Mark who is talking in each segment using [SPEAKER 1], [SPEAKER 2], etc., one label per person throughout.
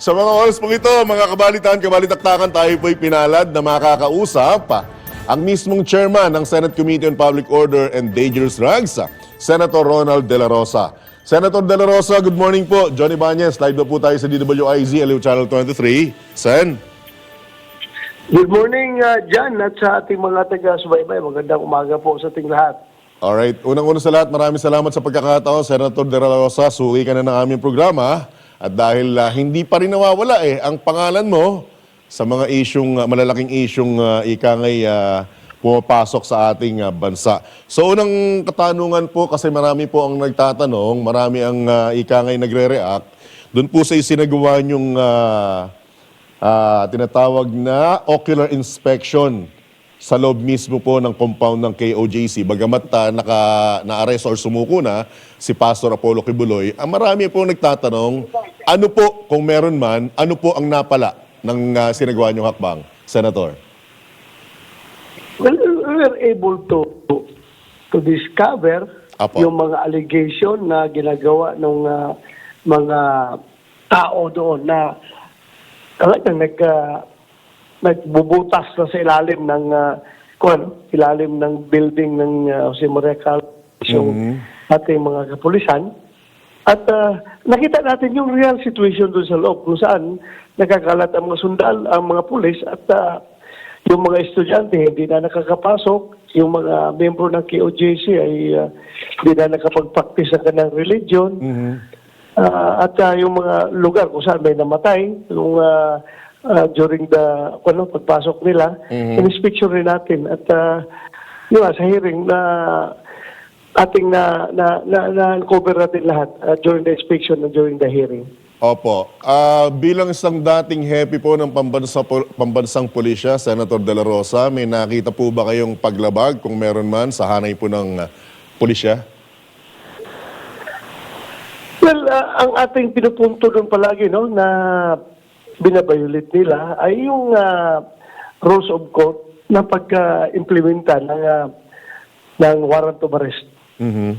[SPEAKER 1] Sa mga oras pong ito, mga kabalitan, kabalitaktakan, tayo po'y pinalad na makakausap ang mismong chairman ng Senate Committee on Public Order and Dangerous Drugs, Senator Ronald De La Rosa. Senator De La Rosa, good morning po. Johnny Banyes, live na po tayo sa DWIZ, Aliw Channel 23. Sen,
[SPEAKER 2] Good morning, uh, Jan, at sa ating mga taga-subaybay. Magandang umaga po sa ating lahat.
[SPEAKER 1] alright. Unang-una sa lahat, maraming salamat sa pagkakataon. Senator De La Rosa, suwi ka na ng aming programa. At dahil ah, hindi pa rin nawawala eh, ang pangalan mo sa mga isyong, ah, malalaking isyong uh, ah, pumapasok sa ating ah, bansa. So unang katanungan po, kasi marami po ang nagtatanong, marami ang uh, ikangay nagre-react, doon po sa isinagawa niyong ah, ah, tinatawag na ocular inspection sa loob mismo po ng compound ng KOJC. Bagamat ah, naka, na-arrest or sumuko na si Pastor Apollo Kibuloy, ang marami po nagtatanong, ano po, kung meron man, ano po ang napala ng ah, sinagawa niyong hakbang, Senator?
[SPEAKER 2] Well, we were able to to discover
[SPEAKER 1] Apo.
[SPEAKER 2] yung mga allegation na ginagawa ng uh, mga tao doon na talagang nag, uh, nagbubutas na sa ilalim ng uh, ano, ilalim ng building ng uh, Jose Maria Calvo yung ating mga kapulisan. At uh, nakita natin yung real situation doon sa loob kung saan nakakalat ang mga sundal, ang mga pulis at uh, yung mga estudyante hindi na nakakapasok, yung mga membro ng KOJC ay uh, hindi na nakapag-practice ng kanilang religion. Ah, at uh, yung mga lugar kung saan may namatay, yung uh, uh, during the ano, pagpasok nila, in-inspection rin natin. At uh, yun nga, sa hearing na ating na na na, na cover natin lahat uh, during the inspection and during the hearing.
[SPEAKER 1] Opo. Ah, bilang isang dating happy po ng pambansa, pambansang pulisya, Senator De La Rosa, may nakita po ba kayong paglabag, kung meron man, sa hanay po ng pulisya?
[SPEAKER 2] Well, uh, ang ating pinupunto doon palagi no na binabayulit nila ay yung uh, rules of court na pagka-implementa ng uh, ng warrant of arrest.
[SPEAKER 1] Mhm.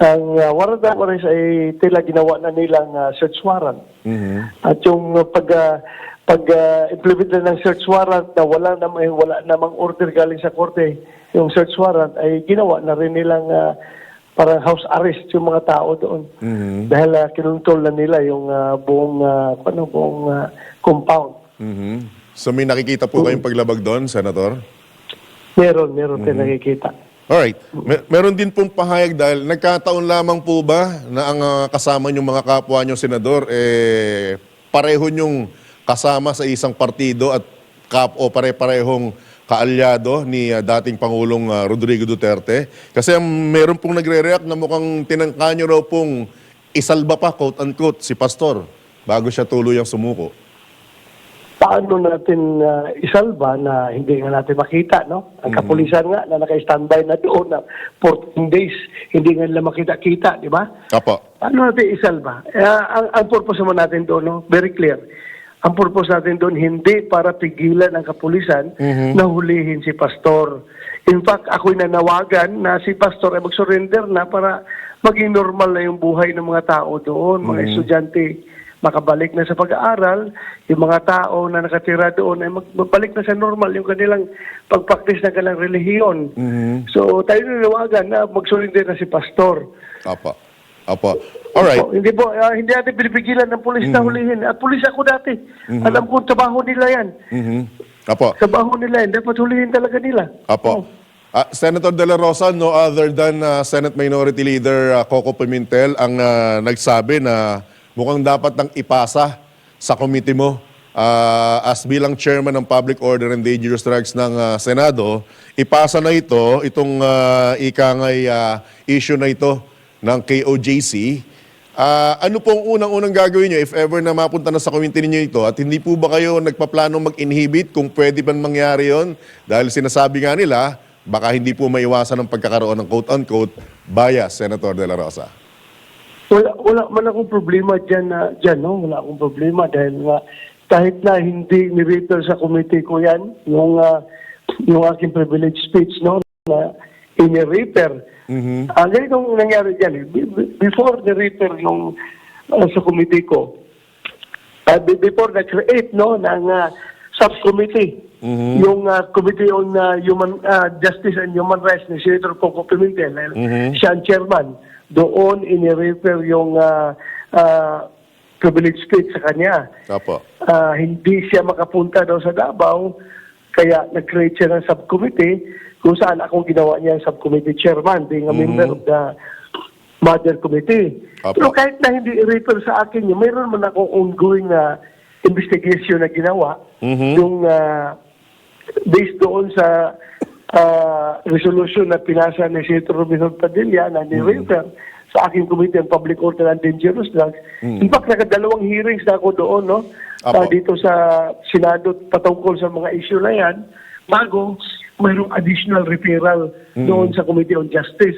[SPEAKER 2] Ang uh, warrant of arrest ay tila ginawa na nilang uh, search warrant.
[SPEAKER 1] Mhm.
[SPEAKER 2] At yung uh, pag uh, pag uh, implement na ng search warrant na wala namang wala namang order galing sa korte, yung search warrant ay ginawa na rin nilang uh, parang house arrest yung mga tao doon.
[SPEAKER 1] Mhm.
[SPEAKER 2] Dahil uh, kinuntol na nila yung uh, buong uh, ano buong uh, compound.
[SPEAKER 1] Mhm. So may nakikita po kayong paglabag doon, Senator?
[SPEAKER 2] Meron, meron din nakikita.
[SPEAKER 1] Alright. Mer- meron din pong pahayag dahil nagkataon lamang po ba na ang ah, kasama niyong mga kapwa niyong senador, eh, pareho niyong kasama sa isang partido at kap o pare-parehong kaalyado ni ah, dating Pangulong ah, Rodrigo Duterte? Kasi meron pong nagre-react na mukhang tinangka niyo raw pong isalba pa, quote-unquote, si Pastor bago siya tuluyang sumuko.
[SPEAKER 2] Paano natin uh, isalba na hindi nga natin makita, no? Ang kapulisan nga na naka-standby na doon na 14 days, hindi nga nila makita-kita, di ba?
[SPEAKER 1] Apo.
[SPEAKER 2] Paano natin isalba? Eh, ang, ang purpose naman natin doon, no? very clear. Ang purpose natin doon, hindi para pigilan ang kapulisan na hulihin si Pastor. In fact, ako'y nanawagan na si Pastor ay mag-surrender na para maging normal na yung buhay ng mga tao doon, mga estudyante makabalik na sa pag-aaral, yung mga tao na nakatira doon ay mag- magbalik na sa normal yung kanilang pag-practice ng kanilang relihiyon. So tayo nanawagan na mag-surrender na si Pastor.
[SPEAKER 1] Apo. Apo. Alright.
[SPEAKER 2] Hindi po, ah, hindi natin pinipigilan ng pulis na hulihin. At pulis ako dati. Alam ko, trabaho nila yan.
[SPEAKER 1] Mhm. Apo.
[SPEAKER 2] Trabaho nila yan. Dapat hulihin talaga nila.
[SPEAKER 1] Apo. Ah, Senator De La Rosa, no other than ah, Senate Minority Leader ah, Coco Pimentel ang ah, nagsabi na mukhang dapat nang ipasa sa committee mo ah, as bilang chairman ng Public Order and Dangerous Drugs ng ah, Senado, ipasa na ito, itong uh, ikangay ah, issue na ito ng KOJC. Ah, ano pong unang-unang gagawin nyo if ever na mapunta na sa committee ninyo ito at hindi po ba kayo nagpaplanong mag-inhibit kung pwede ba mangyari yon dahil sinasabi nga nila baka hindi po maiwasan ang pagkakaroon ng quote-unquote bias, Senator De La Rosa.
[SPEAKER 2] Wala, wala man akong problema dyan, na, dyan no? Wala akong problema dahil nga kahit na hindi ni-refer sa committee ko yan, yung, ah, yung aking privilege speech, no? Na ini-refer.
[SPEAKER 1] Mhm.
[SPEAKER 2] Ang ganitong nangyari dyan, eh. Be- be- before ni-refer yung ah, sa committee ko, uh, be- before na-create no, ng uh, subcommittee, yung uh, Committee on uh, Human uh, Justice and Human Rights ni Senator Coco Pimentel, eh, siya ang chairman, doon ini-refer yung uh, uh, privilege state sa kanya.
[SPEAKER 1] Opo.
[SPEAKER 2] Ah, hindi siya makapunta daw sa Davao, kaya nag-create siya ng subcommittee kung saan ako ginawa niya ang subcommittee chairman, being a member of the mother committee.
[SPEAKER 1] Apo.
[SPEAKER 2] Pero kahit na hindi i-refer sa akin yun, mayroon man akong ongoing na investigation na ginawa yung ah, based doon sa ah, resolution na pinasa ni Senator Robinson Padilla na ni-refer sa aking Committee on Public Order and Dangerous Drugs. In fact, nakadalawang hearings na ako doon, no?
[SPEAKER 1] Apo.
[SPEAKER 2] Ah, dito sa Senado patungkol sa mga issue na yan, bago mayroong additional referral doon sa Committee on Justice.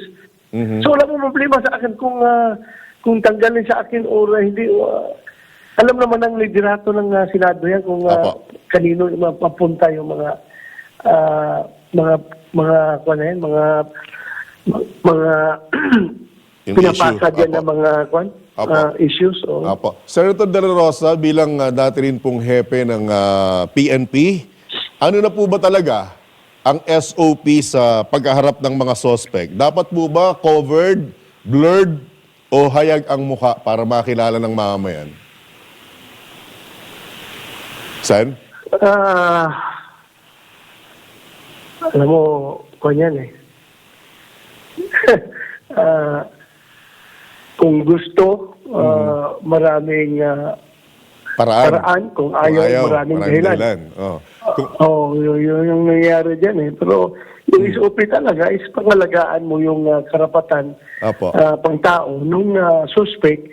[SPEAKER 2] So wala mong problema sa akin kung ah, kung tanggalin sa akin o ah, hindi. ah, alam naman ng liderato ng ah, Senado yan kung
[SPEAKER 1] Apo.
[SPEAKER 2] kanino mapapunta yung mga ah, mga mga kuwan na yan, mga mga
[SPEAKER 1] Yung
[SPEAKER 2] pinapasa
[SPEAKER 1] issue,
[SPEAKER 2] dyan ng mga kuwan,
[SPEAKER 1] Apo.
[SPEAKER 2] ah, issues. O,
[SPEAKER 1] Apo. Senator De La Rosa, bilang uh, dati rin pong hepe ng ah, PNP, ano na po ba talaga ang SOP sa pagkaharap ng mga suspect? Dapat po ba covered, blurred, o hayag ang mukha para makilala ng mamamayan? Sen?
[SPEAKER 2] Ah, alam mo, kung yan eh. Ah, kung gusto, ah, maraming ah,
[SPEAKER 1] Paraan.
[SPEAKER 2] paraan. Kung ayaw, maraming dahilan.
[SPEAKER 1] Oh. Kung-
[SPEAKER 2] Oo, oh, yun, yun yung nangyayari dyan eh. Pero yung SOP talaga is pangalagaan mo yung ah, karapatan
[SPEAKER 1] Apo.
[SPEAKER 2] ah, pang tao nung ah, suspect,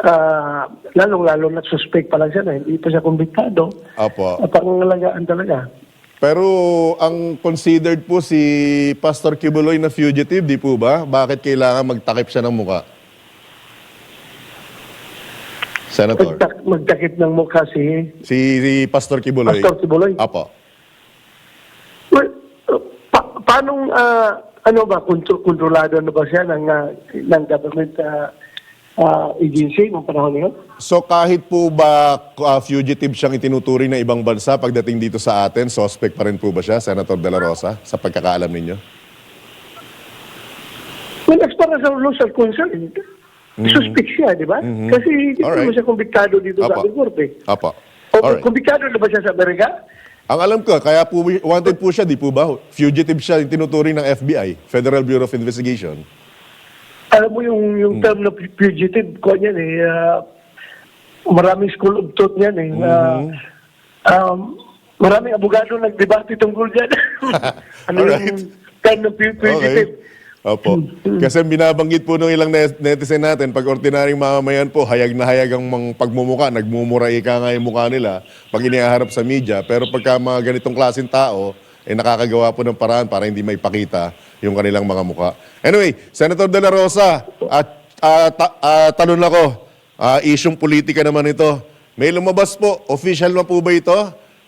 [SPEAKER 2] ah, lalong-lalo na suspect pa lang siya na hindi pa siya kumbiktado.
[SPEAKER 1] Apo.
[SPEAKER 2] Uh, pangalagaan talaga.
[SPEAKER 1] Pero ang considered po si Pastor Kibuloy na fugitive, di po ba? Bakit kailangan magtakip siya ng mukha? Senator.
[SPEAKER 2] Magtak- magtakip ng mukha si
[SPEAKER 1] Si, si Pastor Kibuloy.
[SPEAKER 2] Pastor Tibuloy.
[SPEAKER 1] Apo.
[SPEAKER 2] Well, uh, pa- paano, ah, ano ba, kontro- kontrolado na ba siya ng, ah, ng government ah, ah, agency nung panahon niyo?
[SPEAKER 1] So kahit po ba uh, fugitive siyang itinuturing ng ibang bansa pagdating dito sa atin, suspect pa rin po ba siya, Senator De La Rosa, sa pagkakaalam ninyo?
[SPEAKER 2] Well, as far as our laws are concerned, suspect siya, di ba? Kasi hindi
[SPEAKER 1] Mm-hmm. Alright.
[SPEAKER 2] naman siya kumbiktado dito sa
[SPEAKER 1] Apo.
[SPEAKER 2] ating korte.
[SPEAKER 1] Apo.
[SPEAKER 2] O,
[SPEAKER 1] Alright.
[SPEAKER 2] kumbiktado na ba siya sa Amerika?
[SPEAKER 1] Ang alam ko, kaya po, wanted po siya, di po ba? Fugitive siya, tinuturing ng FBI, Federal Bureau of Investigation.
[SPEAKER 2] Alam mo yung, yung
[SPEAKER 1] Mm.
[SPEAKER 2] term na fugitive, ko yan eh, ah, maraming school of thought yan eh.
[SPEAKER 1] Mm-hmm.
[SPEAKER 2] um, maraming abogado nagdebate tungkol dyan. ano
[SPEAKER 1] Alright.
[SPEAKER 2] yung term na fu- fugitive?
[SPEAKER 1] Opo. Kasi binabanggit po nung ilang net- netizen natin, pag ordinaryong mamamayan po, hayag na hayag ang mga pagmumuka, nagmumura ika nga yung mukha nila pag inihaharap sa media. Pero pagka mga ganitong klaseng tao, eh nakakagawa po ng paraan para hindi maipakita yung kanilang mga mukha. Anyway, Senator De La Rosa, at ah, ta- ah, tanong ako, ah, isyong politika naman ito. May lumabas po, official na po ba ito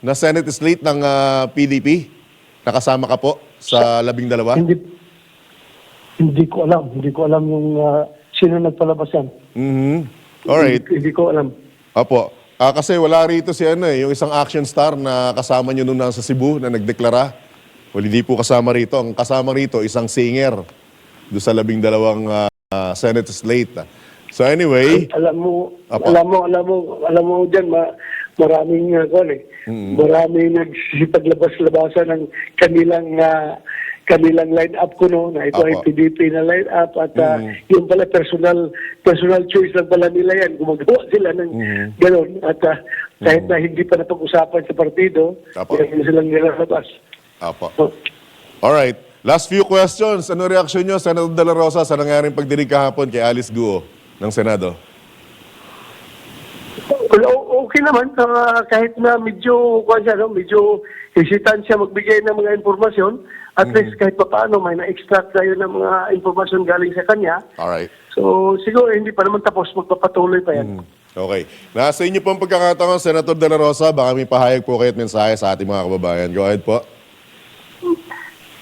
[SPEAKER 1] na Senate slate ng ah, PDP? Nakasama ka po sa labing dalawa?
[SPEAKER 2] Hindi hindi ko alam. Hindi ko alam yung ah, sino nagpalabas yan.
[SPEAKER 1] Mhm. Alright.
[SPEAKER 2] Hindi, hindi ko alam.
[SPEAKER 1] Apo. Ah, kasi wala rito si ano eh, yung isang action star na kasama nyo nung nasa Cebu na nagdeklara. Well, hindi po kasama rito. Ang kasama rito, isang singer doon sa labing dalawang ah, Senate slate. So anyway,
[SPEAKER 2] Alam mo,
[SPEAKER 1] Apo.
[SPEAKER 2] alam mo, alam mo, alam mo dyan, ma, maraming, uh, kwan eh, maraming nagsisipaglabas-labasan ng kanilang, ah, kanilang line-up ko no, na ito ay
[SPEAKER 1] Apo.
[SPEAKER 2] PDP na line-up at ah, yung pala personal personal choice lang pala nila yan. Gumagawa sila ng gano'n. At ah, kahit na hindi pa napag-usapan sa partido,
[SPEAKER 1] Apo.
[SPEAKER 2] yan silang nilalabas.
[SPEAKER 1] apo.
[SPEAKER 2] So,
[SPEAKER 1] Alright. Last few questions. Ano reaksyon nyo, Senator De La Rosa, sa nangyaring pagdinig kahapon kay Alice Guo ng Senado?
[SPEAKER 2] Well, okay naman, ah, kahit na medyo, kwan siya, no, medyo hesitant siya magbigay ng mga informasyon, at least kahit pa paano, may na-extract tayo ng mga informasyon galing sa kanya.
[SPEAKER 1] Alright.
[SPEAKER 2] So, siguro hindi pa naman tapos, magpapatuloy pa yan.
[SPEAKER 1] Okay. Nasa inyo po ang pagkakataon, Senator De La Rosa. Baka may pahayag po kayo at mensahe sa ating mga kababayan. Go ahead po.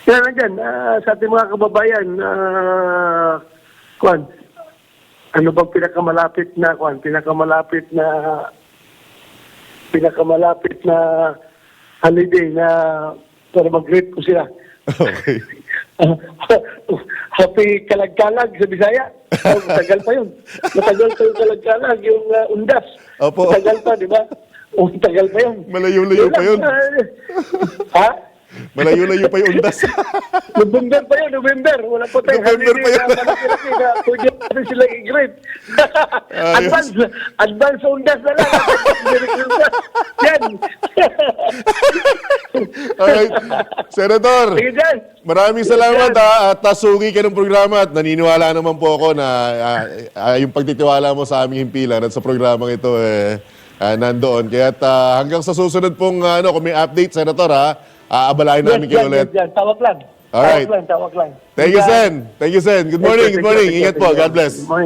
[SPEAKER 2] Kaya na dyan, ah, sa ating mga kababayan, ah, kwan, ano bang pinakamalapit na, kwan, pinakamalapit na pinakamalapit na holiday na para mag-greet ko sila.
[SPEAKER 1] Okay.
[SPEAKER 2] Happy kalagkalag sa Bisaya. Oh, matagal pa yun. Matagal pa yung kalagkalag, yung uh, undas.
[SPEAKER 1] Opo.
[SPEAKER 2] Matagal pa, di ba? O, matagal pa yun.
[SPEAKER 1] Malayo-layo pa yun.
[SPEAKER 2] ah, ha?
[SPEAKER 1] Malayo-layo pa yung undas.
[SPEAKER 2] November pa yun, November. Wala pa tayong
[SPEAKER 1] November pa yun.
[SPEAKER 2] pwede natin sila.
[SPEAKER 1] Ayos.
[SPEAKER 2] advance, advance undas na lang. Yan.
[SPEAKER 1] Alright. Senator,
[SPEAKER 2] Sige dyan.
[SPEAKER 1] maraming salamat ha. At tasugi ka ng programa at naniniwala naman po ako na ah, ah, yung pagtitiwala mo sa aming himpilan at sa programang ito eh, ah, nandoon. Kaya hanggang sa susunod pong ah, ano, kung may update, Senator ha, aabalain
[SPEAKER 2] Yes,
[SPEAKER 1] namin kayo ulit.
[SPEAKER 2] yan, yan. Tawag lang.
[SPEAKER 1] Alright.
[SPEAKER 2] Tawag lang, tawag lang.
[SPEAKER 1] Thank you, Sen. Thank you, Sen. Good morning, good morning. Ingat po. God bless.
[SPEAKER 2] Good morning.